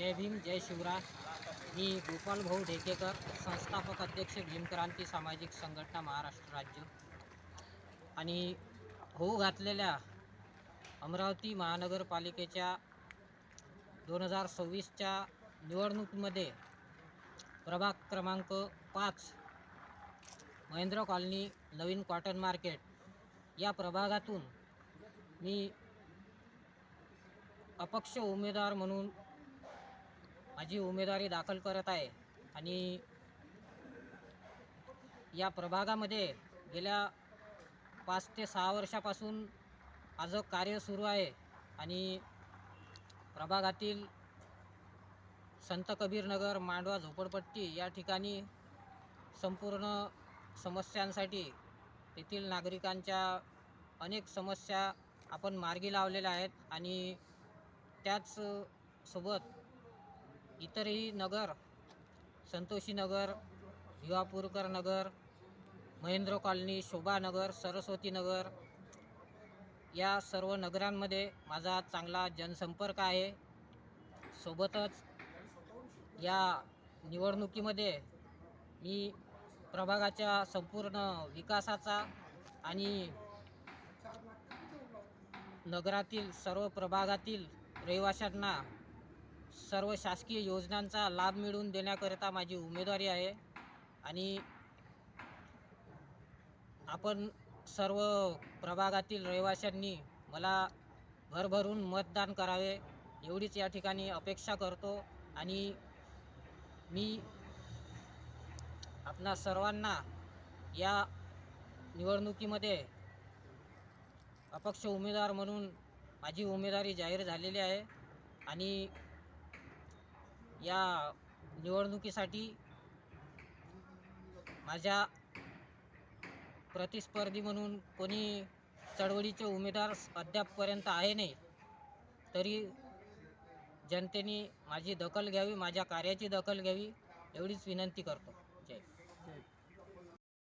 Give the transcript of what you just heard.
जय भीम जय शिवराय मी गोपाल भाऊ ढेकेकर संस्थापक अध्यक्ष भीमक्रांती सामाजिक संघटना महाराष्ट्र राज्य. आणि होऊ घातलेल्या अमरावती महानगरपालिकेच्या दोन हजार सव्वीसच्या निवडणुकीमध्ये प्रभाग क्रमांक पाच महेंद्र कॉलनी नवीन कॉटन मार्केट या प्रभागातून मी अपक्ष उमेदवार म्हणून माझी उमेदवारी दाखल करत आहे. आणि या प्रभागामध्ये गेल्या पाच ते सहा वर्षापासून माझं कार्य सुरू आहे. आणि प्रभागातील संत कबीरनगर मांडवा झोपडपट्टी या ठिकाणी संपूर्ण समस्यांसाठी तेथील नागरिकांच्या अनेक समस्या आपण मार्गी लावलेल्या आहेत. आणि त्याच सोबत इतरही नगर संतोषी नगर नगर महेंद्र कॉलनी शोभानगर सरस्वती नगर या सर्व नगरांमध्ये माझा चांगला जनसंपर्क आहे. सोबतच या निवडणुकीमध्ये मी प्रभागाच्या संपूर्ण विकासाचा आणि नगरातील सर्व प्रभागातील रहिवाशांना सर्व शासकीय योजनांचा लाभ मिळवून देण्याकरिता माझी उमेदवारी आहे. आणि आपण सर्व प्रभागातील रहिवाशांनी मला भरभरून मतदान करावे एवढीच या ठिकाणी अपेक्षा करतो. आणि मी आपणा सर्वांना या निवडणुकीमध्ये अपक्ष उमेदवार म्हणून माझी उमेदवारी जाहीर झालेली आहे. आणि या निवडणुकीसाठी माझ्या प्रतिस्पर्धी म्हणून कोणी चळवळीचे उमेदवार अद्यापपर्यंत आहे नाही तरी जनतेने माझी दखल घ्यावी माझ्या कार्याची दखल घ्यावी एवढीच विनंती करतो. जय जय